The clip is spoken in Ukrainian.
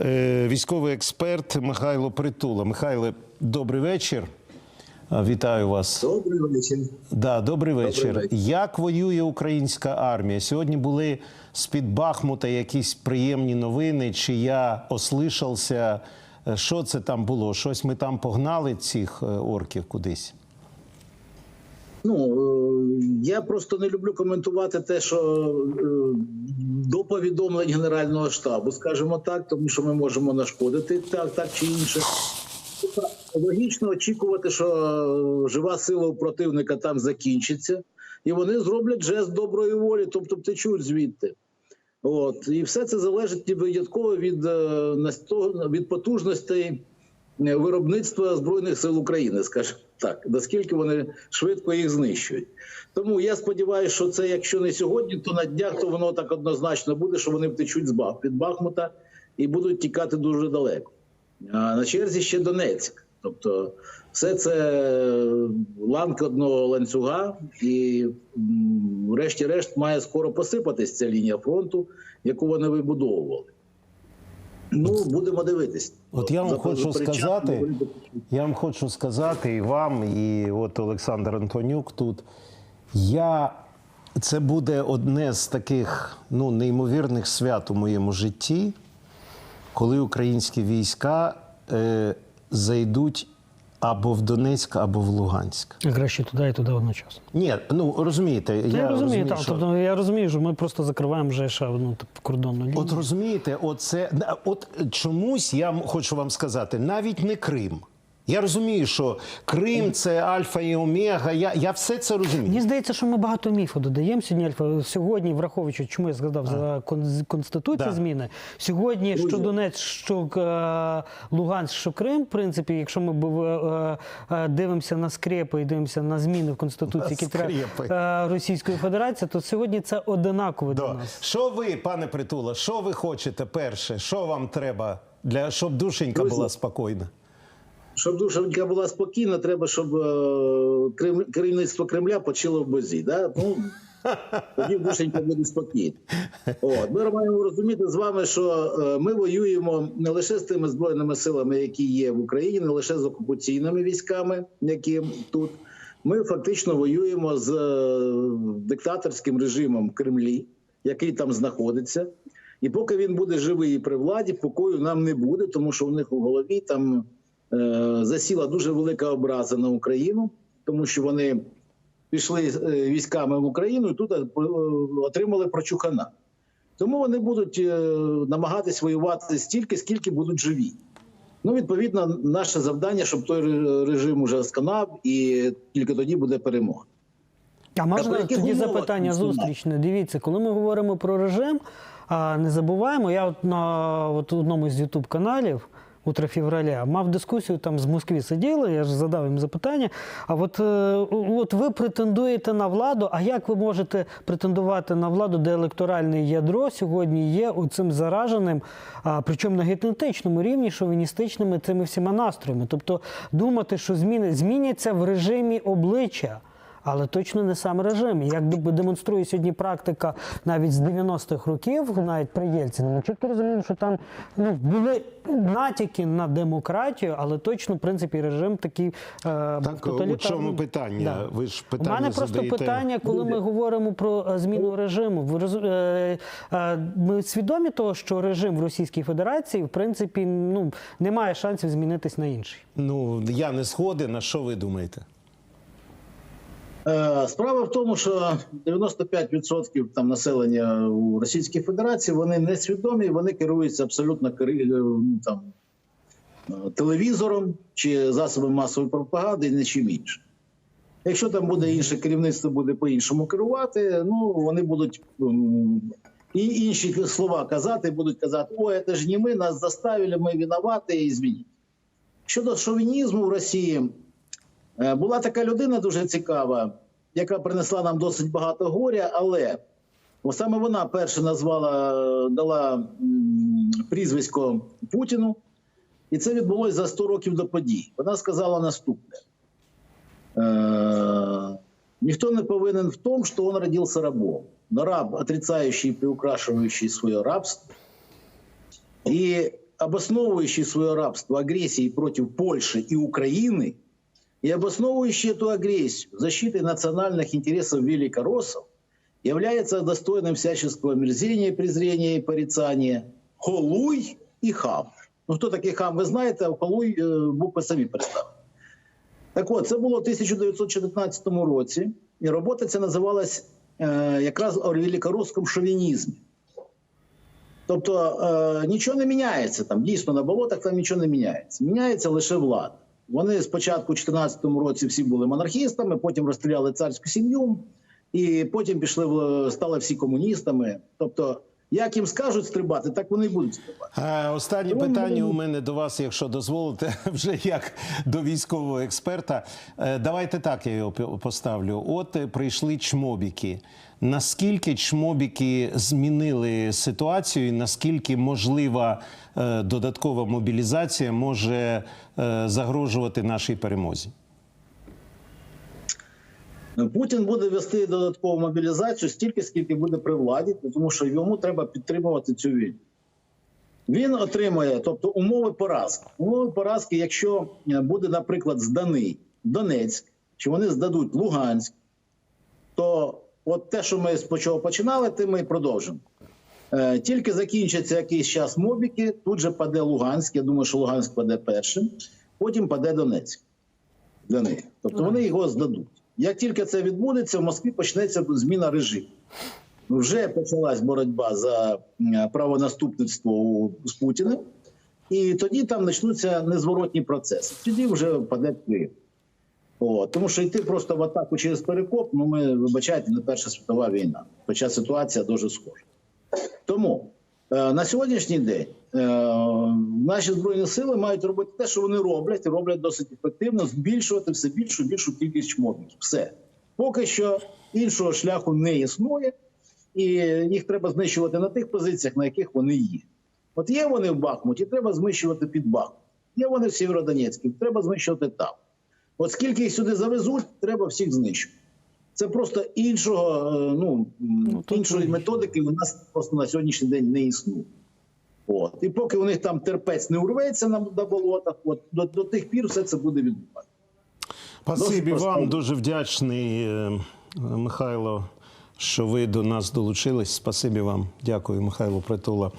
е, військовий експерт Михайло Притула. Михайле, добрий вечір. Вітаю вас. Добрий вечір. Да, добрий вечір. вечір. Як воює українська армія? Сьогодні були з-під Бахмута якісь приємні новини, чи я ослишався? Е, Що це там було? Щось ми там погнали цих е, орків кудись? Ну е, я просто не люблю коментувати те, що е, до повідомлень Генерального штабу, скажімо так, тому що ми можемо нашкодити так, так чи інше. Логічно очікувати, що е, жива сила у противника там закінчиться, і вони зроблять жест доброї волі, тобто втечуть звідти. От і все це залежить винятково від, від потужностей виробництва збройних сил України, скажімо так, наскільки вони швидко їх знищують. Тому я сподіваюся, що це якщо не сьогодні, то на днях то воно так однозначно буде, що вони втечуть з Бах від Бахмута і будуть тікати дуже далеко. А на черзі ще Донецьк. Тобто, все це ланка одного ланцюга, і врешті-решт має скоро посипатись ця лінія фронту, яку вони вибудовували. Ну, будемо дивитись. От я вам За- хочу сказати, я вам хочу сказати і вам, і от Олександр Антонюк тут. Я це буде одне з таких ну, неймовірних свят у моєму житті, коли українські війська е, зайдуть або в Донецьк, або в Луганськ. Краще туди і туди одночасно. Ні, ну розумієте, Я, я розумію, так. що... Тобто я розумію, що ми просто закриваємо вже ще одну типу, кордонну лінію. От розумієте, оце от чомусь я хочу вам сказати, навіть не Крим. Я розумію, що Крим це Альфа і Омега. Я, я все це розумію. Мені здається, що ми багато міфу додаємо сьогодні. Альфа сьогодні, враховуючи, чому я згадав за кон- конституцію Да. зміни. Сьогодні що Донець, що е, Луганськ, що Крим, в принципі, якщо ми е, е, дивимося на скрепи і дивимося на зміни в конституції, які треба е, Російської Федерації, то сьогодні це одинаково для Да. нас. Що ви, пане Притула, що ви хочете перше? Що вам треба, для, щоб душенька Друзі, була спокійна? Щоб душенька була спокійна, треба, щоб е, керівництво Кремля почило в бозі. Да? Ну, тоді душенька буде спокійна. От. Ми маємо розуміти з вами, що е, ми воюємо не лише з тими збройними силами, які є в Україні, не лише з окупаційними військами, які тут. Ми фактично воюємо з е, диктаторським режимом Кремлі, який там знаходиться. І поки він буде живий і при владі, покою нам не буде, тому що в них у голові там засіла дуже велика образа на Україну, тому що вони пішли е, військами в Україну і тут е, отримали прочухана. Тому вони будуть е, намагатись воювати стільки, скільки будуть живі. Ну, відповідно, наше завдання, щоб той режим уже сканав, і тільки тоді буде перемога. А можна яких тоді запитання зустрічне? Дивіться, коли ми говоримо про режим, не забуваємо, я от на от одному з ютуб каналів. Утро февраля мав дискусію там з Москві сиділи, я ж задав їм запитання. А от, е, от ви претендуєте на владу, а як ви можете претендувати на владу, де електоральне ядро сьогодні є цим зараженим, а, причому на генетичному рівні, шовіністичними цими всіма настроями? Тобто думати, що зміни зміняться в режимі обличчя. Але точно не сам режим. Як де- демонструє сьогодні практика навіть з 90-х років, навіть при Єльцині, ми чітко розуміємо, що там ну, були натяки на демократію, але точно, в принципі, режим такий е, Так, у чому питання? Ви ж У питання мене просто задаєте- питання, коли ми говоримо про е, зміну режиму. Ви е, е, Ми свідомі того, що режим в Російській Федерації, в принципі, ну, не має шансів змінитись на інший. Ну, я не згоден, а що ви думаєте? Е, Справа в тому, що 95% там населення у Російській Федерації вони не свідомі, вони керуються абсолютно е, там, е, телевізором чи засобами масової пропаганди і нічим іншим. Якщо там буде інше керівництво, буде по-іншому керувати, ну вони будуть і інші слова казати, будуть казати: о, це ж не ми, нас заставили, ми винуваті і звініть. Щодо шовінізму в Росії, Була така людина дуже цікава, яка принесла нам досить багато горя, але саме вона перша назвала, дала прізвисько Путіну, і це відбулося за 100 років до подій. Вона сказала наступне: е, ніхто не повинен в тому, що він родився рабом. Но раб, отрицающий и приукрашивающий свое рабство, и обосновывающий свое рабство агрессией против Польши и Украины, и обосновывающий эту агрессию защитой национальных интересов великороссов, является достойным всяческого омерзения, презрения и порицания Холуй и Хам. Ну, хто такий хам, ви знаєте, а Холуй е, букви самі представили. Так от, це було в 1914 році, і робота ця називалась е, якраз о великоросському шовінізмі. Тобто е, нічого не міняється там. Дійсно, на болотах там нічого не міняється. Міняється лише влада. Вони спочатку у 14 році всі були монархістами, потім розстріляли царську сім'ю, і потім пішли в- стали всі комуністами. Тобто, як їм скажуть стрибати, так вони і будуть стрибати. Останнє Ну, питання ну, у мене до вас, якщо дозволите, вже як до військового експерта. Е, Давайте так я його поставлю. От е, прийшли чмобіки. Наскільки чмобіки змінили ситуацію, і наскільки можлива е, додаткова мобілізація може е, загрожувати нашій перемозі? Путін буде вести додаткову мобілізацію стільки, скільки буде при владі, тому що йому треба підтримувати цю війну. Він отримує, тобто умови поразки. Умови поразки, якщо е, буде, наприклад, зданий Донецьк, чи вони здадуть Луганськ, то от те, що ми спочатку починали, тим ми і продовжимо. Е, Тільки закінчаться якийсь час мобіки, тут же паде Луганськ. Я думаю, що Луганськ паде першим, потім паде Донецьк для них. Тобто вони його здадуть. Як тільки це відбудеться, в Москві почнеться зміна режиму. Вже почалась боротьба за правонаступництво у- з Путіним, і тоді там почнуться незворотні процеси. Тоді вже паде Київ. О, тому що йти просто в атаку через перекоп, ну ми вибачайте, не Перша світова війна. Хоча ситуація дуже схожа. Тому е, на сьогоднішній день наші збройні сили мають робити те, що вони роблять, роблять досить ефективно, збільшувати все більшу і більшу кількість чмобників. Все поки що іншого шляху не існує, і їх треба знищувати на тих позиціях, на яких вони є. От є вони в Бахмуті, треба знищувати під Бахмут. Є вони в Сєвєродонецьку, треба знищувати там. От скільки їх сюди завезуть, треба всіх знищувати. Це просто іншого, е, ну, іншої методики у нас просто на сьогоднішній день не існує. От. І поки у них там терпець не урветься на, на болотах, от, до, до тих пір все це буде відбуватися. Спасибі вам, дуже вдячний, е, Михайло, що ви до нас долучились. Спасибі вам. Дякую, Михайло Притула.